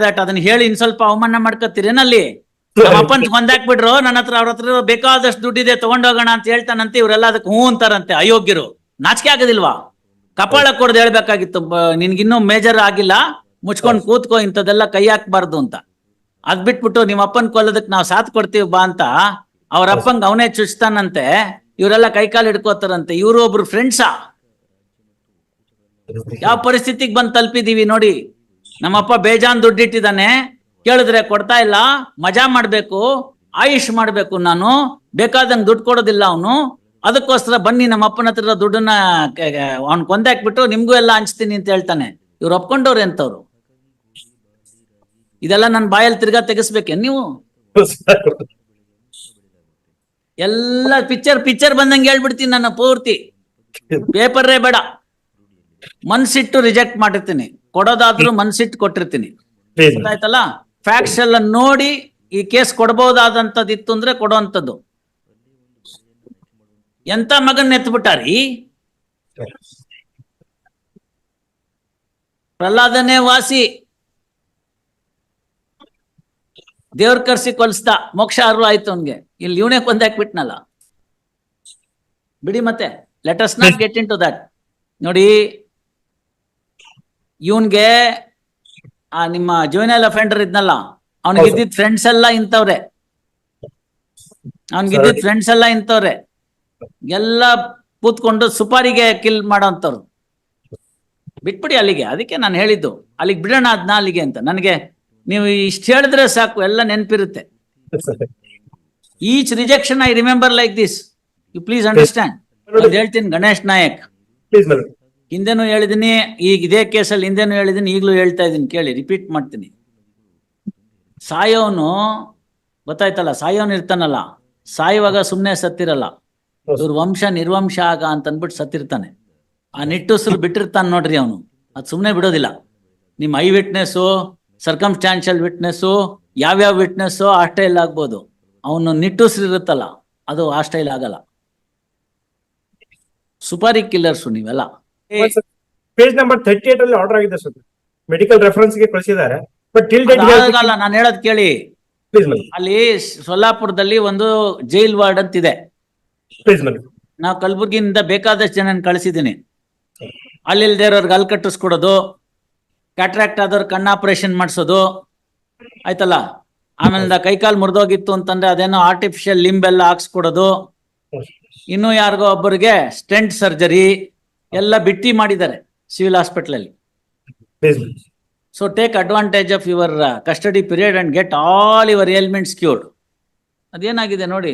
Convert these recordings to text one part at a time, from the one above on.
That ಅದನ್ನ ಹೇಳಿ ಇನ್ ಸ್ವಲ್ಪ ಅವಮಾನ ಮಾಡ್ಕೊತೀರೇನಲ್ಲಿ ನಮ್ಮ ಅಪ್ಪನ್ ಕೊಂದಾಕ್ಬಿಟ್ರು ನನ್ನ ಹತ್ರ ಅವ್ರ ಹತ್ರ ಬೇಕಾದಷ್ಟು ದುಡ್ಡಿದೆ ತಗೊಂಡೋಗೋಣ ಅಂತ ಹೇಳ್ತಾನಂತೆ. ಇವರೆಲ್ಲ ಅದಕ್ಕೆ ಹ್ಞೂ ಅಂತಾರಂತೆ ಅಯೋಗ್ಯರು. ನಾಚಿಕೆ ಆಗೋದಿಲ್ವಾ? ಕಪಾಳ ಕೊಡ್ದು ಹೇಳ್ಬೇಕಾಗಿತ್ತು. ನಿನ್ಗಿನ್ನೂ ಮೇಜರ್ ಆಗಿಲ್ಲ. ಮುಚ್ಕೊಂಡ್ ಕೂತ್ಕೋ ಇಂಥದ್ದೆಲ್ಲ ಕೈ ಹಾಕ್ಬಾರ್ದು ಅಂತ. ಅದ್ ಬಿಟ್ಬಿಟ್ಟು ನಿಮ್ಮ ಅಪ್ಪನ್ ಕೊಲ್ಲದಕ್ ನಾವ್ ಸಾಥ್ ಕೊಡ್ತೀವಿ ಬಾ ಅಂತ. ಅವ್ರ ಅಪ್ಪಂಗ್ ಅವನೇ ಚುಚ್ತಾನಂತೆ. ಇವರೆಲ್ಲ ಕೈಕಾಲು ಹಿಡ್ಕೋತಾರಂತೆ. ಇವರು ಒಬ್ರು ಫ್ರೆಂಡ್ಸಾ ಯಾವ ಪರಿಸ್ಥಿತಿಗೆ ಬಂದ್ ತಲುಪಿದೀವಿ ನೋಡಿ. ನಮ್ಮಪ್ಪ ಬೇಜಾನ್ ದುಡ್ಡಿಟ್ಟಿದ್ದಾನೆ. ಕೇಳಿದ್ರೆ ಕೊಡ್ತಾ ಇಲ್ಲ, ಮಜಾ ಮಾಡ್ಬೇಕು, ಆಯುಷ್ ಮಾಡ್ಬೇಕು ನಾನು, ಬೇಕಾದಂಗೆ ದುಡ್ಡು ಕೊಡೋದಿಲ್ಲ ಅವನು. ಅದಕ್ಕೋಸ್ಕರ ಬನ್ನಿ ನಮ್ಮ ಅಪ್ಪನ ಹತ್ರ ದುಡ್ಡನ್ನ ಅವ್ನ್ ಕೊಂದಾಕ್ಬಿಟ್ಟು ನಿಮ್ಗೂ ಎಲ್ಲ ಹಂಚ್ತೀನಿ ಅಂತ ಹೇಳ್ತಾನೆ. ಇವ್ರು ಒಪ್ಕೊಂಡವ್ರು ಎಂತವ್ರು ಇದೆಲ್ಲ ನನ್ನ ಬಾಯಲ್ಲಿ ತಿರ್ಗಾ ತೆಗಿಸ್ಬೇಕೆ ನೀವು? ಎಲ್ಲ ಪಿಕ್ಚರ್ ಪಿಕ್ಚರ್ ಬಂದಂಗೆ ಹೇಳ್ಬಿಡ್ತೀನಿ ನನ್ನ ಪೂರ್ತಿ. ಪೇಪರೇ ಬೇಡ. ಮನ್ಸಿಟ್ಟು ರಿಜೆಕ್ಟ್ ಮಾಡಿರ್ತೀನಿ. ಕೊಡೋದಾದ್ರೂ ಮನ್ಸಿಟ್ಟು ಕೊಟ್ಟಿರ್ತೀನಿ. ಗೊತ್ತಾಯ್ತಲ್ಲ? ಫ್ಯಾಕ್ಟ್ಸ್ ಎಲ್ಲ ನೋಡಿ ಈ ಕೇಸ್ ಕೊಡಬಹುದಾದಂತದ್ದು ಇತ್ತು ಅಂದ್ರೆ ಕೊಡುವಂಥದ್ದು. ಎಂತ ಮಗನ್ ಎತ್ಬಿಟ್ಟಾರಿ ಪ್ರಹ್ಲಾದನೇ ವಾಸಿ. ದೇವ್ರ ಕರ್ಸಿ ಕೊಲ್ಸ್ದ. ಮೋಕ್ಷ ಅರ್ವ ಆಯ್ತು ಅವನ್ಗೆ. ಇಲ್ಲಿ ಇವನೇ ಕೊಂದಾಕ್ಬಿಟ್ನಲ್ಲ ಬಿಡಿ ಮತ್ತೆ. Let us not get in to that ನೋಡಿ ಇವನ್ಗೆ ಆ ನಿಮ್ಮ ಜೂನಿಯಲ್ ಅಫೆಂಡರ್ ಇದ್ನಲ್ಲ ಅವ್ನಿಗೆ. ಇದ್ದಿದ್ ಫ್ರೆಂಡ್ಸ್ ಎಲ್ಲ ಇಂಥವ್ರೆ. ಅವ್ನಿಗೆ ಇದ್ದಿದ್ ಫ್ರೆಂಡ್ಸ್ ಎಲ್ಲ ಇಂಥವ್ರೆ. ಎಲ್ಲ ಕೂತ್ಕೊಂಡು ಸುಪಾರಿಗೆ ಕಿಲ್ ಮಾಡೋಂಥವ್ರು. ಬಿಟ್ಬಿಡಿ ಅಲ್ಲಿಗೆ ಅದಕ್ಕೆ ನಾನು ಹೇಳಿದ್ದು. ಅಲ್ಲಿಗೆ ಬಿಡೋಣ ಅದ್ನ ಅಲ್ಲಿಗೆ ಅಂತ. ನನಗೆ ನೀವು ಇಷ್ಟು ಹೇಳಿದ್ರೆ ಸಾಕು ಎಲ್ಲ ನೆನಪಿರುತ್ತೆ. Each rejection I remember like this you please understand ಹೇಳ್ತೀನಿ ಗಣೇಶ್ ನಾಯಕ್. ಹಿಂದೆನೂ ಹೇಳಿದೀನಿ, ಈಗ ಇದೇ ಕೇಸಲ್ಲಿ ಹಿಂದೆನೂ ಹೇಳಿದೀನಿ, ಈಗಲೂ ಹೇಳ್ತಾ ಇದ್ದೀನಿ ಕೇಳಿ ರಿಪೀಟ್ ಮಾಡ್ತೀನಿ. ಸಾಯೋನು, ಗೊತ್ತಾಯ್ತಲ್ಲ, ಸಾಯೋನು ಇರ್ತಾನಲ್ಲ, ಸಾಯುವಾಗ ಸುಮ್ಮನೆ ಸತ್ತಿರಲ್ಲ. ಇವ್ರ ವಂಶ ನಿರ್ವಂಶ ಆಗ ಅಂತ ಅಂದ್ಬಿಟ್ಟು ಸತ್ತಿರ್ತಾನೆ. ಆ ನಿಟ್ಟುಸಿರು ಬಿಟ್ಟಿರ್ತಾನೆ ನೋಡ್ರಿ ಅವನು. ಅದು ಸುಮ್ಮನೆ ಬಿಡೋದಿಲ್ಲ. ನಿಮ್ಮ ಐ ವಿಟ್ನೆಸ್ಸು ಸರ್ಕಮ್ಸ್ಟಾನ್ಷಿಯಲ್ ವಿಟ್ನೆಸ್ಸು, ಯಾವ್ಯಾವ ವಿಟ್ನೆಸ್ಸು ಆ ಸ್ಟೈಲ್ ಆಗ್ಬೋದು. ಅವನು ನಿಟ್ಟುಸಿರು ಇರುತ್ತಲ್ಲ, ಅದು ಆ ಸ್ಟೈಲ್ ಆಗಲ್ಲ. ಸುಪಾರಿ ಕಿಲ್ಲರ್ಸು ನೀವೆಲ್ಲ. ಪೇಜ್ ನಂಬರ್ ಥರ್ಟಿ ಏಟ್ ಅಲ್ಲಿ ಆರ್ಡರ್ ಆಗಿದೆ ಸರ್ ಮೆಡಿಕಲ್ ರೆಫರೆನ್ಸ್ಗೆ ಕಳಿಸಿದ್ದಾರೆ. ಬಟ್ ಟಿಲ್ ಡೇಟ್ ನಾನು ಹೇಳೋದ್ ಕೇಳಿ. ಪ್ಲೀಸ್ ಮೇಡಮ್ ಅಲ್ಲಿ ಸೊಲ್ಲಾಪುರದಲ್ಲಿ ಒಂದು ಜೈಲ್ ವಾರ್ಡ್ ಅಂತ ಇದೆ ಪ್ಲೀಸ್ ಮೇಡಮ್ ನಾವು ಕಲಬುರ್ಗಿಯಿಂದ ಬೇಕಾದಷ್ಟು ಜನ ಕಳಿಸಿದ್ದೀನಿ. ಅಲ್ಲಿಲ್ದೇ ಇರೋರ್ಗೆ ಅಲ್ಲಿ ಕಟ್ಟಿಸ್ಕೊಡೋದು ಕ್ಯಾಟ್ರಾಕ್ಟ್ ಆದವ್ರ ಕಣ್ಣು ಆಪರೇಷನ್ ಮಾಡಿಸೋದು. ಆಯ್ತಲ್ಲ? ಆಮೇಲೆ ಕೈಕಾಲು ಮುರಿದೋಗಿತ್ತು ಅಂತಂದ್ರೆ ಅದೇನೋ ಆರ್ಟಿಫಿಷಿಯಲ್ ಲಿಂಬ್ ಎಲ್ಲ ಹಾಕ್ಸ್ಕೊಡೋದು. ಇನ್ನು ಯಾರಿಗೋ ಒಬ್ಬರಿಗೆ ಸ್ಟೆಂಟ್ ಸರ್ಜರಿ ಎಲ್ಲ ಬಿಟ್ಟಿ ಮಾಡಿದ್ದಾರೆ ಸಿವಿಲ್ ಹಾಸ್ಪಿಟಲ್ ಅಲ್ಲಿ so take advantage of your custody period and get all your ailments cured ಅದೇನಾಗಿದೆ ನೋಡಿ?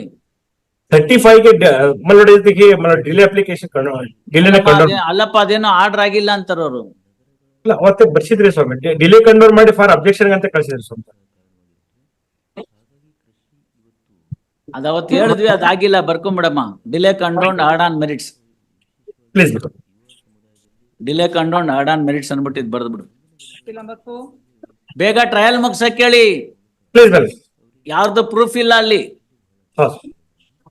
ತರ್ಟಿ ಫೈವ್ ಡಿಲೇ ಅಪ್ಲಿಕೇಶನ್ ಅಲ್ಲಪ್ಪ ಅದೇನೋ ಆರ್ಡರ್ ಆಗಿಲ್ಲ ಅಂತಾರ ಅವರು. ಇಲ್ಲ ಅವತ್ತೆ ಬರ್ಸಿದ್ರಿ ಸ್ವಾಮಿ. ಡಿಲೇ ಕನ್ವರ್ಟ್ ಮಾಡಿ ಫಾರ್ ಅಬ್ಜೆಕ್ಷನ್ ಅಂತ ಕಳಿಸಿದ್ರಿ ಸ್ವಾಮಿ. ಅದ ಅವತ್ತು ಹೇಳಿದ್ವಿ ಅದಾಗಿಲ್ಲ ಬರ್ಕೊಂಬಿಡಮ್ಮ. Delay condoned and on merits please delay condoned and on merits ಅನ್ಬಿಟ್ಟಿದ್ ಬರ್ದ್ಬಿಡು ಬೇಗ ಟ್ರಯಲ್ ಮುಗ್ಸಕ್ ಕೇಳಿ. ಯಾರ್ದು ಪ್ರೂಫ್ ಇಲ್ಲ ಅಲ್ಲಿ.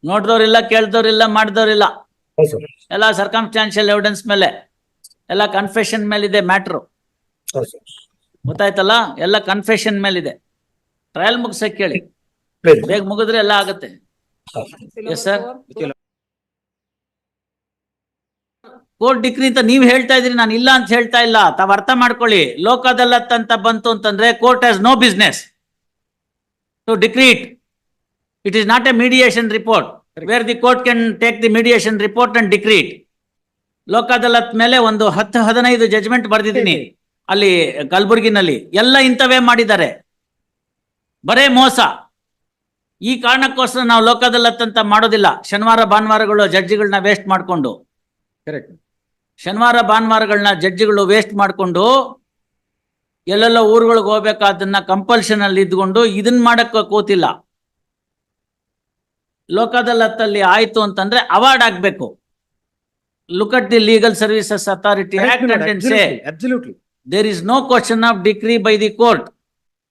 ನೋಡಿದವ್ರಿಲ್ಲ ಕೇಳ್ದವ್ರಿಲ್ಲ ಮಾಡ್ದವ್ರಿಲ್ಲ. ಎಲ್ಲ ಸರ್ಕಮ್ಸ್ಟಾನ್ಶಿಯಲ್ ಎವಿಡೆನ್ಸ್ ಮೇಲೆ ಎಲ್ಲ ಕನ್ಫೆಷನ್ ಮೇಲಿದೆ ಮ್ಯಾಟ್ರು ಗೊತ್ತಾಯ್ತಲ್ಲ? ಎಲ್ಲ ಕನ್ಫೆಷನ್ ಮೇಲಿದೆ. ಟ್ರಯಲ್ ಮುಗ್ಸಕ್ ಕೇಳಿ. ಬೇಗ ಮುಗಿದ್ರೆ ಎಲ್ಲ ಆಗುತ್ತೆ. ಎಸ್ ಸರ್ ಕೋರ್ಟ್ ಡಿಕ್ರಿ ಅಂತ ನೀವ್ ಹೇಳ್ತಾ ಇದ್ರಿ ನಾನು ಇಲ್ಲ ಅಂತ ಹೇಳ್ತಾ ಇಲ್ಲ. ತಾವ್ ಅರ್ಥ ಮಾಡ್ಕೊಳ್ಳಿ. ಲೋಕ್ ಅಂತ ಬಂತು ಅಂತಂದ್ರೆ court has no business to decree it. It is not a mediation report. Where the court can take the mediation report and decree it. Lok Adalat ಮೇಲೆ ಒಂದು ಹತ್ತು ಹದಿನೈದು ಜಜ್ಮೆಂಟ್ ಬರ್ದಿದ್ದೀನಿ. ಅಲ್ಲಿ ಕಲಬುರ್ಗಿನಲ್ಲಿ. ಎಲ್ಲ ಇಂಥವೇ ಮಾಡಿದ್ದಾರೆ. ಬರೇ ಮೋಸ. ಈ ಕಾರಣಕ್ಕೋಸ್ಕರ ನಾವು ಲೋಕದಲ್ಲತ್ತಂತ ಮಾಡೋದಿಲ್ಲ. ಶನಿವಾರ, ಭಾನುವಾರಗಳು ಜಡ್ಜಿಗಳನ್ನ ವೇಸ್ಟ್ ಮಾಡ್ಕೊಂಡು. ಕರೆಕ್ಟ್ ಶನಿವಾರ ಭಾನುವಾರಗಳನ್ನ ಜಡ್ಜ್ಗಳು ವೇಸ್ಟ್ ಮಾಡಿಕೊಂಡು ಎಲ್ಲೆಲ್ಲ ಊರುಗಳಿಗೆ ಹೋಗ್ಬೇಕಾದನ್ನ ಕಂಪಲ್ಷನ್ ಅಲ್ಲಿ ಇದ್ಕೊಂಡು ಇದನ್ನ ಮಾಡಕ್ಕೆ ಕೂತಿಲ್ಲ. ಲೋಕದಲ್ಲತ್ತಲ್ಲಿ ಆಯ್ತು ಅಂತಂದ್ರೆ ಅವಾರ್ಡ್ ಆಗ್ಬೇಕು. Look at the legal services authority there is no question of decree by the court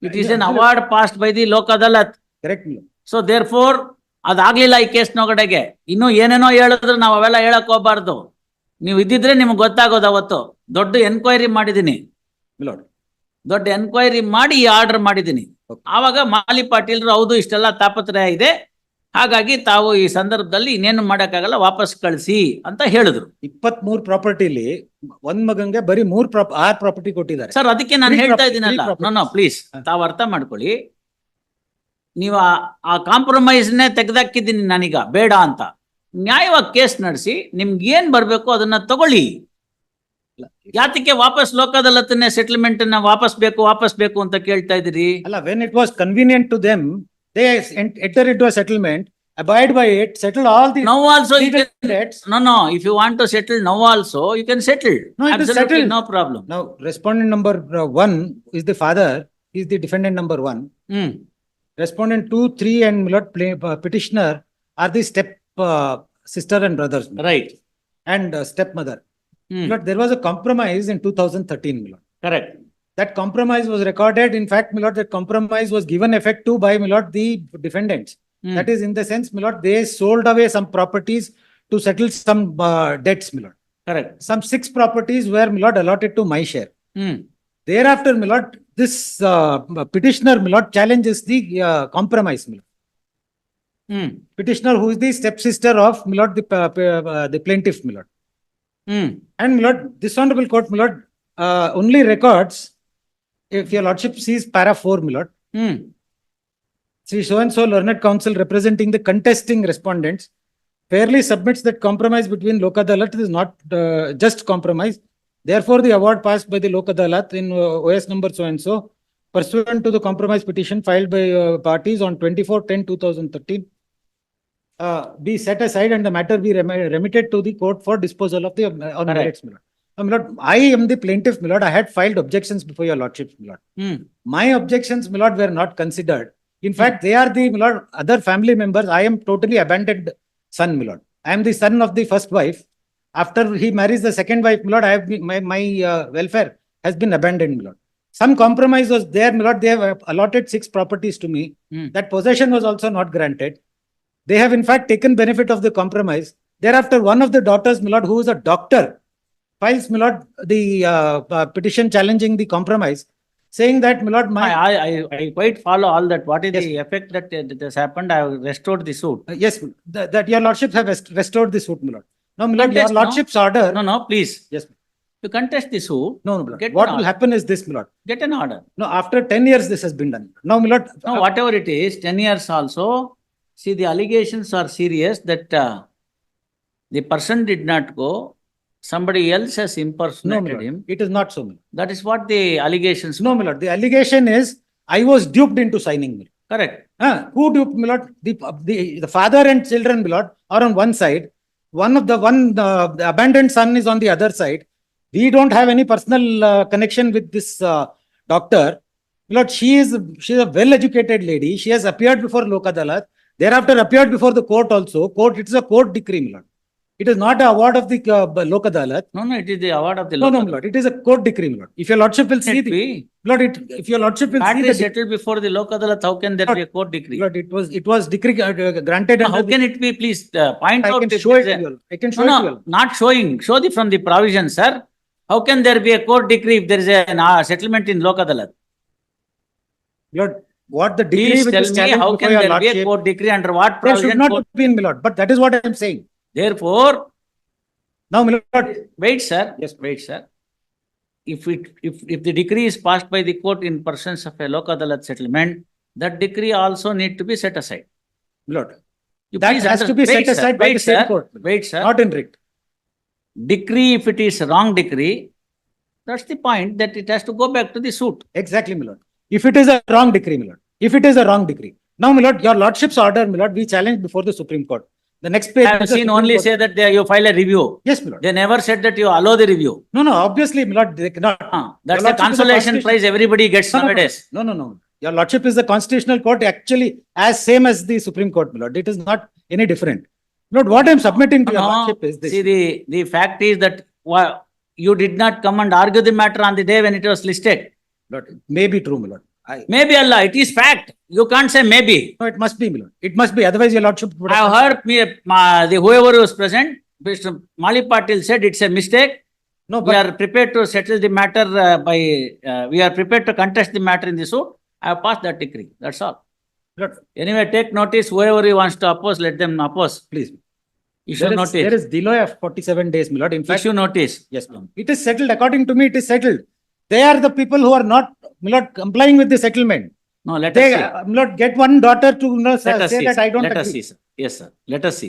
it is an award passed by the Lok Adalat correct so therefore ಅದಾಗ್ಲಿಲ್ಲ ಈ ಕೇಸ್ ನೋಗಡೆಗೆ. ಇನ್ನು ಏನೇನೋ ಹೇಳಿದ್ರು ನಾವು ಅವೆಲ್ಲ ಹೇಳಕ್ ಹೋಗ್ಬಾರ್ದು. ನೀವು ಇದ್ದಿದ್ರೆ ನಿಮ್ಗೆ ಗೊತ್ತಾಗೋದು ಅವತ್ತು. ದೊಡ್ಡ ಎನ್ಕ್ವೈರಿ ಮಾಡಿದ್ದೀನಿ. ನೋಡಿ ದೊಡ್ಡ ಎನ್ಕ್ವೈರಿ ಮಾಡಿ ಆರ್ಡರ್ ಮಾಡಿದ್ದೀನಿ. ಆವಾಗ ಮಾಲಿ ಪಾಟೀಲ್ರು ಹೌದು ಇಷ್ಟೆಲ್ಲ ತಾಪತ್ರಯ ಇದೆ. ಹಾಗಾಗಿ ತಾವು ಈ ಸಂದರ್ಭದಲ್ಲಿ ಇನ್ನೇನು ಮಾಡಕ್ಕಾಗಲ್ಲ ವಾಪಸ್ ಕಳಿಸಿ ಅಂತ ಹೇಳಿದ್ರು. ಇಪ್ಪತ್ ಮೂರ್ ಪ್ರಾಪರ್ಟಿಲಿ ಒಂದ್ ಮಗಂಗೆ ಬರೀ ಮೂರ್ ಆರ್ ಪ್ರಾಪರ್ಟಿ ಕೊಟ್ಟಿದ್ದಾರೆ. ಸರ್ ಅದಕ್ಕೆ ನಾನು ಹೇಳ್ತಾ ಇದ್ದೀನಲ್ಲ. ಪ್ಲೀಸ್. ತಾವು ಅರ್ಥ ಮಾಡ್ಕೊಳ್ಳಿ. ನೀವು ಆ- ಆ ಕಾಂಪ್ರಮೈಸ್ನೇ ತೆಗೆದಾಕಿದ್ದೀನಿ ನಾನೀಗ. ಬೇಡ ಅಂತ. ನ್ಯಾಯವಾಗಿ ಕೇಸ್ ನಡೆಸಿ ನಿಮ್ಗೆ ಏನ್ ಬರ್ಬೇಕು ಅದನ್ನ ತಗೊಳ್ಳಿ ಯಾತಕ್ಕೆ ವಾಪಸ್ ಲೋಕದಲ್ಲತ್ತನ್ನೇ ಸೆಟಲ್ಮೆಂಟ್ ಅನ್ನ ವಾಪಸ್ ಬೇಕು ವಾಪಸ್ ಬೇಕು ಅಂತ ಕೇಳ್ತಾ ಇದ್ರಿ ಅಲ್ಲ when it was convenient to them they enter it settlement abide by it settle all the now also debts. No no if you want to settle now also you can settle No, it settled. No problem Now, respondent number uh, is is the father, is the defendant number one. Hmm Respondent two, three and Milord play- uh, petitioner are the step uh, sister and brothers, Right. And uh, stepmother. Mm. But there was a compromise in 2013, Milot. Correct. That compromise was recorded. In fact, Milot, that compromise was given effect to by Milot the defendants. Mm. That is, in the sense, Milot, they sold away some properties to settle some uh, debts, Milot. Correct. Some six properties were Milot allotted to my share. Mm. Thereafter, Milot, this uh, petitioner Milot challenges the uh, compromise, Milot. Mm. Petitioner who is the stepsister of Milord, the, uh, uh the plaintiff Milord. Mm. And Milord, this honorable court Milord uh, only records, if your lordship sees para 4 Milord, mm. So and so learned counsel representing the contesting respondents fairly submits that compromise between Lokadalat is not uh, just compromise. Therefore, the award passed by the Lokadalat in uh, OS number so and so pursuant to the compromise petition filed by uh, parties on 24 10 2013 uh, be set aside and the matter be remi- remitted to the court for disposal of the uh, on Correct. merits, my lord. Uh, my lord, I am the plaintiff, my lord. I had filed objections before your lordship, my lord. Hmm My objections, my lord, were not considered. In fact, they are the, my lord, other family members. I am totally abandoned son, my lord. I am the son of the first wife. After he marries the second wife, my lord, I have, been- my, my uh, welfare has been abandoned, my lord. Some compromise was there, my lord. They have uh, allotted six properties to me. Hmm. That possession was also not granted. They have in fact taken benefit of the compromise. Thereafter, one of the daughters, my lord, who is a doctor, files, my lord, the uh, uh, petition challenging the compromise, saying that, my lord, my I, I, I quite follow all that. What is Yes. the effect that uh, that has happened? I have restored the suit. Uh, Yes, that, that your lordships have rest- restored the suit, my lord. No, my your Contest, no? lordship's order. No, no, please. Yes, You contest the suit, no, no, my lord. Get What will happen is this, my lord. get an order. No, after ten years, this has been done. No, my lord. No, uh, whatever it is, ten years also, see, the allegations are serious that uh, the person did not go, somebody else has No, my impersonated lord. him. It is not so, my lord. That is what the allegations. No, my lord. The allegation is I was duped into signing, my lord. Correct. Who duped, my lord? The, the, the father and children, my lord, are on one side. One of the one, uh, the abandoned son is on the other side. We don't have any personal uh, connection with this uh, doctor. My lord, she is, she is a well-educated lady. She has appeared before Lok Adalat. Thereafter appeared before the court also. Court, it is a court decree, my lord. It is not a award of the uh, Lok Adalat. No, no, it is the award of the No, no, my lord. It is a court decree, my lord. If your lordship will see the, Lord, it, if your lordship will see badly the, settled before the local adalat, how can there be a court decree? Lord, it was, it was decree uh, granted. No, under How the- can it be, please, uh, point I out. can if show it to is a- you. I can No, show it to you. no, not showing, show the from the provision, sir. How can there be a court decree if there is a uh, settlement in local adalat? Lord, what the decree Please which tell is me, challenged how before can your there be a lordship, court decree under what there should provision? not court- be in my lord, but that is what I am saying. Therefore, Now, my lord, wait, sir. Yes. Wait, sir. If it, if, if the decree is passed by the court in persons of a local adalat settlement, that decree also need to be set aside. my lord, You that please has under- to be wait, set sir, aside by wait, the same court, Wait, sir. not in writ. Decree, if it is wrong decree, that's the point that it has to go back to the suit. Exactly, my lord. If it is a wrong decree, my lord, if it is a wrong decree. Now, my lord, your lordship's order, my lord, we challenge before the Supreme Court. The next page. I have seen only Court- say that they, you file a review. Yes, my lord. They never said that you allow the review. No, no, obviously, my lord, they cannot. Ah, That's the lordship is a consolation prize everybody gets No, no, no. nowadays. No, no, no. Your lordship is the constitutional court actually as same as the Supreme Court, my lord. It is not any different. Lord, what I am submitting to your lordship is this. See, the, the fact is that you did not come and argue the matter on the day when it was listed. Lord, it may be true, my lord. I, Maybe Allah, it is fact. You can't say maybe. no, it must be, my lord. It must be. Otherwise, your lordship would I have. heard me, ma- the whoever was present, Mr. Mali Patil said it's a mistake. No, We but are prepared to settle the matter uh, by, uh, we are prepared to contest the matter in the suit. I have passed that decree, that's all. Look. Anyway, take notice, whoever he wants to oppose, let them oppose. please, Issue there is, there notice, is delay of forty-seven days, my lord. In fact, issue notice. yes, ma'am. it is settled. According to me, it is settled. They are the people who are not, lord, complying with the settlement. No, let They, us see. uh, lord, get one daughter to, you know, say Let us say see, that I sir. don't let us agree. see, sir. Yes, sir, let us see.